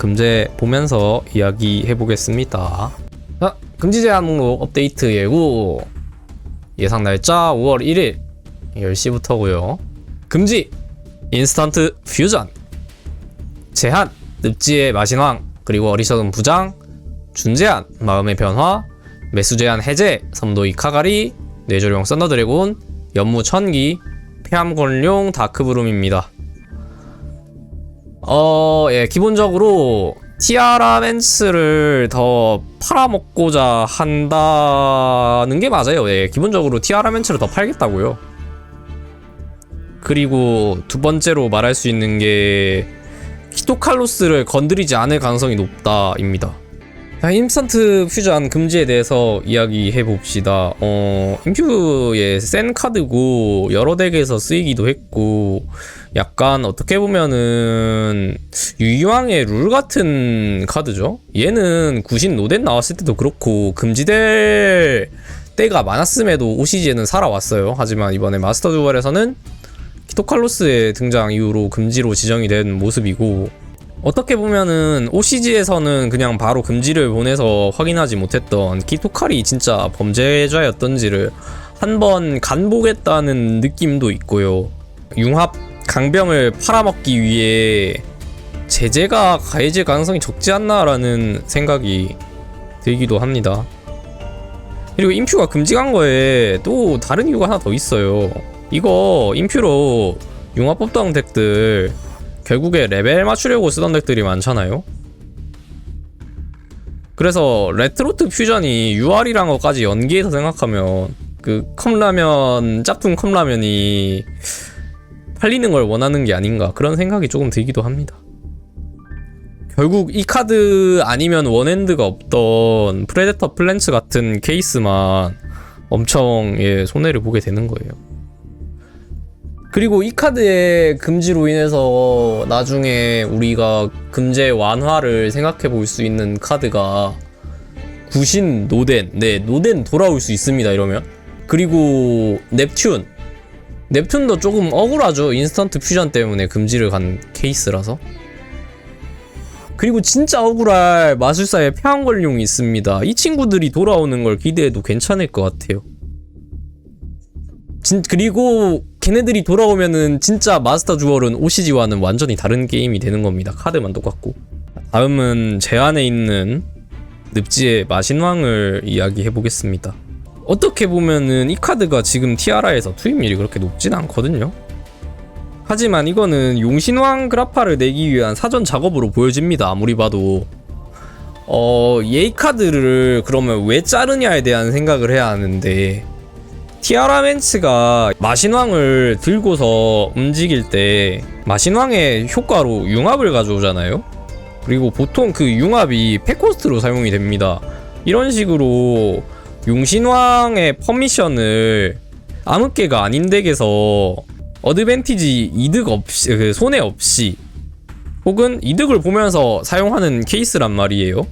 금제 보면서 이야기해 보겠습니다. 자, 금지 제한 목록 업데이트 예고. 예상 날짜 5월 1일 10시부터고요. 금지 인스턴트 퓨전 제한 늪지의 마신왕 그리고 어리석은 부장 준제한 마음의 변화 매수 제한 해제 섬도 이카가리 뇌조령 썬더드래곤 연무 천기 폐암권룡 다크브룸입니다. 어, 예, 기본적으로 티아라 멘스를 더 팔아먹고자 한다는 게 맞아요. 예, 기본적으로 티아라 멘스를 더 팔겠다고요. 그리고 두 번째로 말할 수 있는 게 키토칼로스를 건드리지 않을 가능성이 높다입니다. 자, 인스턴트 퓨전 금지에 대해서 이야기해 봅시다. 어, 인퓨의 센 카드고 여러 덱에서 쓰이기도 했고 약간 어떻게 보면은 유이왕의 룰 같은 카드죠. 얘는 구신 노덴 나왔을 때도 그렇고 금지될 때가 많았음에도 OCG에는 살아왔어요. 하지만 이번에 마스터 듀얼에서는 키토칼로스의 등장 이후로 금지로 지정이 된 모습이고 어떻게 보면은 OCG에서는 그냥 바로 금지를 보내서 확인하지 못했던 키토칼이 진짜 범죄자였던지를 한번 간보겠다는 느낌도 있고요. 융합 강병을 팔아먹기 위해 제재가 가해질 가능성이 적지 않나라는 생각이 들기도 합니다. 그리고 인퓨가 금지간 거에 또 다른 이유가 하나 더 있어요. 이거 인퓨로 융합 뽑던 덱들 결국에 레벨 맞추려고 쓰던 덱들이 많잖아요. 그래서 레트로트 퓨전이 UR이란 것까지 연계해서 생각하면 그 컵라면 짝퉁 컵라면이 팔리는 걸 원하는 게 아닌가 그런 생각이 조금 들기도 합니다. 결국 이 카드 아니면 원핸드가 없던 프레데터 플랜츠 같은 케이스만 엄청 예, 손해를 보게 되는 거예요. 그리고 이 카드의 금지로 인해서 나중에 우리가 금제 완화를 생각해 볼 수 있는 카드가 구신 노덴 네 노덴 돌아올 수 있습니다 이러면. 그리고 넵튠. 넵튠도 조금 억울하죠 인스턴트 퓨전 때문에 금지를 간 케이스라서. 그리고 진짜 억울할 마술사의 폐왕걸룡이 있습니다. 이 친구들이 돌아오는 걸 기대해도 괜찮을 것 같아요. 진, 그리고 걔네들이 돌아오면은 진짜 마스터 주얼은 OCG와는 완전히 다른 게임이 되는 겁니다. 카드만 똑같고. 다음은 제 안에 있는 늪지의 마신왕을 이야기해 보겠습니다. 어떻게 보면은 이 카드가 지금 티아라에서 투입률이 그렇게 높진 않거든요. 하지만 이거는 용신왕 그라파를 내기 위한 사전 작업으로 보여집니다. 아무리 봐도. 어, 예이 카드를 그러면 왜 자르냐에 대한 생각을 해야 하는데 티아라 멘츠가 마신왕을 들고서 움직일 때 마신왕의 효과로 융합을 가져오잖아요. 그리고 보통 그 융합이 패코스트로 사용이 됩니다. 이런 식으로 용신왕의 퍼미션을 암흑계가 아닌 덱에서 어드밴티지 이득 없이 그 손해 없이 혹은 이득을 보면서 사용하는 케이스란 말이에요.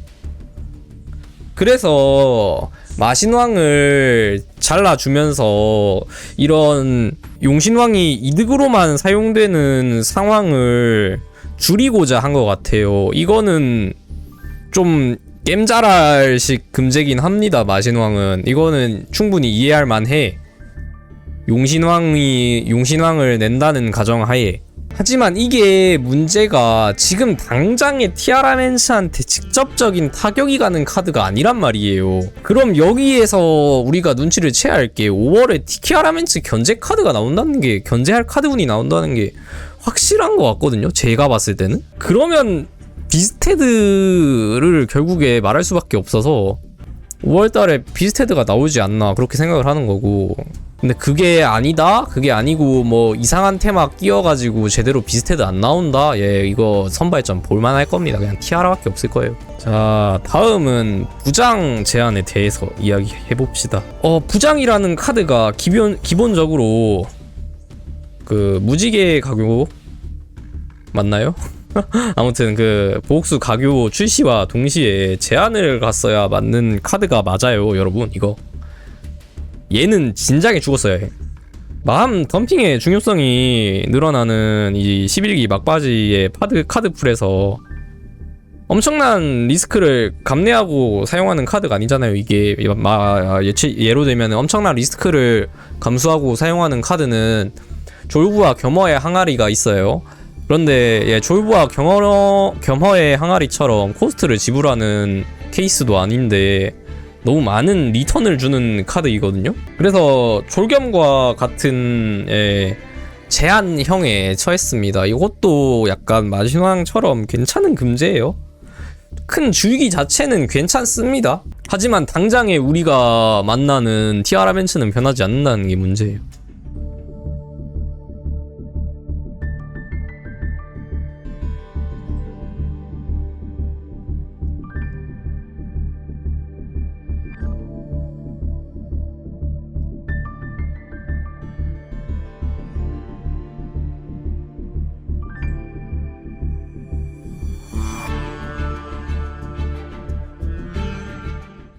그래서 마신왕을 잘라주면서 이런 용신왕이 이득으로만 사용되는 상황을 줄이고자 한 것 같아요. 이거는 좀 겜자랄식 금제긴 합니다. 마신왕은 이거는 충분히 이해할 만해. 용신왕이 용신왕을 낸다는 가정하에 하지만 이게 문제가 지금 당장의 티아라멘스한테 직접적인 타격이 가는 카드가 아니란 말이에요. 그럼 여기에서 우리가 눈치를 채야 할 게 5월에 티아라멘스 견제 카드가 나온다는 게 견제할 카드군이 나온다는 게 확실한 것 같거든요. 제가 봤을 때는. 그러면 비스테드를 결국에 말할 수밖에 없어서 5월달에 비스테드가 나오지 않나 그렇게 생각을 하는 거고. 근데 그게 아니다? 그게 아니고 뭐 이상한 테마 끼워가지고 제대로 비스테드 안 나온다? 예 이거 선발점 볼만할 겁니다. 그냥 티아라밖에 없을 거예요. 자 다음은 부장 제한에 대해서 이야기해 봅시다. 어 부장이라는 카드가 기본 기본적으로 그 무지개 가교 맞나요? 아무튼 그 보옥수 가교 출시와 동시에 제한을 갔어야 맞는 카드가 맞아요 여러분 이거 얘는 진작에 죽었어야 해 마음 덤핑의 중요성이 늘어나는 이 11기 막바지의 파드 카드 풀에서 엄청난 리스크를 감내하고 사용하는 카드가 아니잖아요. 이게 마, 예치, 예로 들면 엄청난 리스크를 감수하고 사용하는 카드는 졸부와 겸허의 항아리가 있어요. 그런데 예, 졸부와 겸허, 겸허의 항아리처럼 코스트를 지불하는 케이스도 아닌데 너무 많은 리턴을 주는 카드이거든요. 그래서 졸겸과 같은 예, 제한형에 처했습니다. 이것도 약간 마신왕처럼 괜찮은 금제예요. 큰 줄기 자체는 괜찮습니다. 하지만 당장에 우리가 만나는 티아라 벤츠는 변하지 않는다는 게 문제예요.